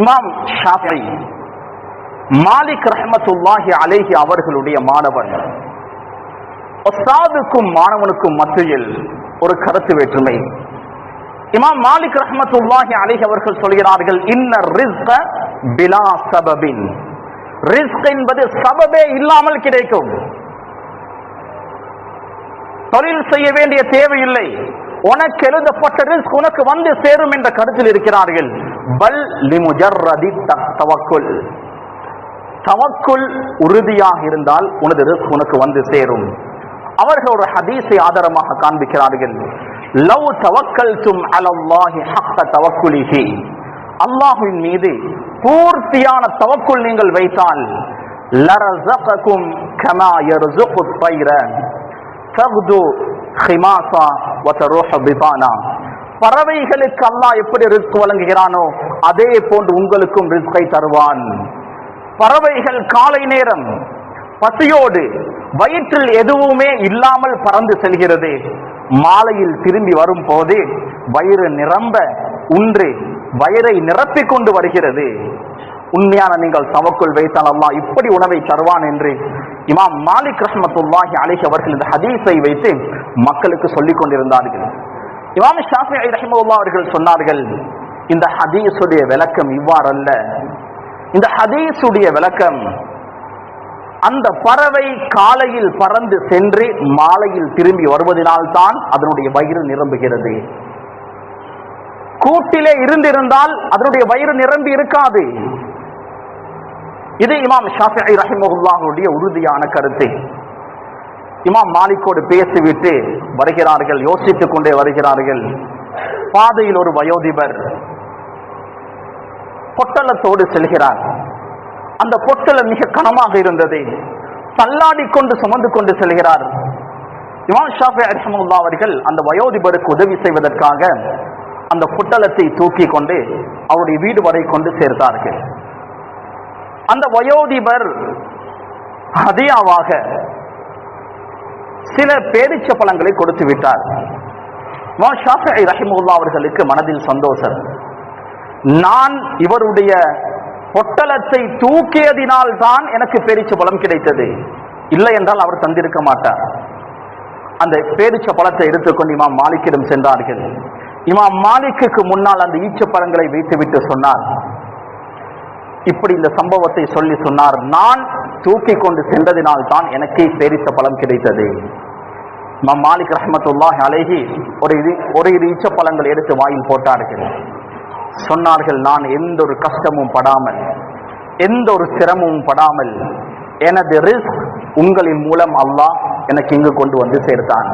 இமாம் ஷாஃபி மாலிக் ரஹமத்துல்லாஹி அலேஹி அவர்களுடைய மாணவன். ஒஸ்தாதுக்கும் மாணவனுக்கும் மத்தியில் ஒரு கருத்து வேற்றுமை. இமாம் மாலிக் ரஹமத்துல்லாஹி அலேஹி அவர்கள் சொல்கிறார்கள் இன்ன ரிஸ்க பிலா சபபின். ரிஸ்க் என்பது சபபே இல்லாமல் கிடைக்கும். தொழில் செய்ய வேண்டிய தேவையில்லை. உனக்கு எழுதப்பட்ட ரிஸ்க் உனக்கு வந்து சேரும் என்ற கருத்தில் இருக்கிறார்கள். பல் லிமுஜர்ரதி தவக்குல். தவக்குல் உறுதியாக இருந்தால் உனது உனக்கு வந்து சேரும். அவர்கள் ஒரு ஹதீஸை ஆதாரமாக காண்பிக்கிறார்கள். லவ் தவக்கல் தும் அலல்லாஹி ஹக்க தவக்குலிஹி. அல்லாஹுவின் மீது பூர்த்தியான தவக்குள் நீங்கள் வைத்தால் லரசகக்கும் கமா யர்சுக்கு பைர தகுது ஹிமாசா வதருஹ பிபானா. பறவைகளுக்கு அல்லாஹ் எப்படி ரிஸ்க் வழங்குகிறானோ அதே போன்று உங்களுக்கும் ரிஸ்கை தருவான். பறவைகள் காலை நேரம் பசியோடு வயிற்றில் எதுவுமே இல்லாமல் பறந்து செல்கிறது. மாலையில் திரும்பி வரும் போது வயிறு நிரம்ப உன்று வயிறை நிரப்பிக் கொண்டு வருகிறது. உண்மையான நீங்கள் தவக்குள் வைத்தால் அல்லா இப்படி உணவை தருவான் என்று இமாம் மாலிக் ரஹ்மத்துல்லாஹி அலைஹி அவர்கள் இந்த ஹதீஸை வைத்து மக்களுக்கு சொல்லிக் கொண்டிருந்தார்கள். இமாம் ஷாஃபி ரஹிமுல்லா அவர்கள் சொன்னார்கள் இந்த ஹதீஸுடைய விளக்கம் இவ்வாறல்ல. இந்த ஹதீஸுடைய விளக்கம் அந்த பறவை காலையில் பறந்து சென்று மாலையில் திரும்பி வருவதனால்தான் அதனுடைய வயிறு நிரம்புகிறது. கூட்டிலே இருந்திருந்தால் அதனுடைய வயிறு நிரம்பி இருக்காது. இது இமாம் ஷாஃபி ரஹிமுல்லாவுடைய உறுதியான கருத்து. இமாம் மாலிக்கோடு பேசிவிட்டு வருகிறார்கள் யோசித்துக் கொண்டே வருகிறார்கள். பாதையில் ஒரு வயோதிபர் பொட்டலத்தோடு செல்கிறார். அந்த பொட்டலம் மிக கனமாக இருந்தது. தள்ளாடி கொண்டு சுமந்து கொண்டு செல்கிறார். இமாம் ஷாஃபி ரஹமுல்லா அவர்கள் அந்த வயோதிபருக்கு உதவி செய்வதற்காக அந்த பொட்டலத்தை தூக்கி கொண்டு அவருடைய வீடு வரை கொண்டு சேர்த்தார்கள். அந்த வயோதிபர் ஹதியாவாக சில பேரிச்ச பழங்களை கொடுத்து விட்டார். ஷாஃபி ரஹிமுல்லா அவர்களுக்கு மனதில் சந்தோஷம். நான் இவருடைய பொட்டலத்தை தூக்கியதினால் தான் எனக்கு பேரிச்ச பழம் கிடைத்தது. இல்லை என்றால் அவர் தந்திருக்க மாட்டார். அந்த பேரிச்ச பழத்தை எடுத்துக்கொண்டு இமாம் மாலிக்கிடம் சென்றார்கள். இமாம் மாலிக்குக்கு முன்னால் அந்த ஈச்ச பழங்களை வைத்துவிட்டு சொன்னார். இப்படி இந்த சம்பவத்தை சொல்லி சொன்னார். நான் தூக்கி கொண்டு சென்றதினால் தான் எனக்கே பேரித்த பலம் கிடைத்தது. நம் மாலிக் ரஹமத்துல்லாஹ் அழகி ஒரு இது ஒரு இரு ஈச்ச பழங்கள் எடுத்து வாயில் போட்டார்கள். சொன்னார்கள் நான் எந்த ஒரு கஷ்டமும் படாமல் எந்த ஒரு சிரமமும் படாமல் எனது ரிஸ்க் உங்களின் மூலம் அல்லாஹ் எனக்கு இங்கு கொண்டு வந்து சேர்த்தான்.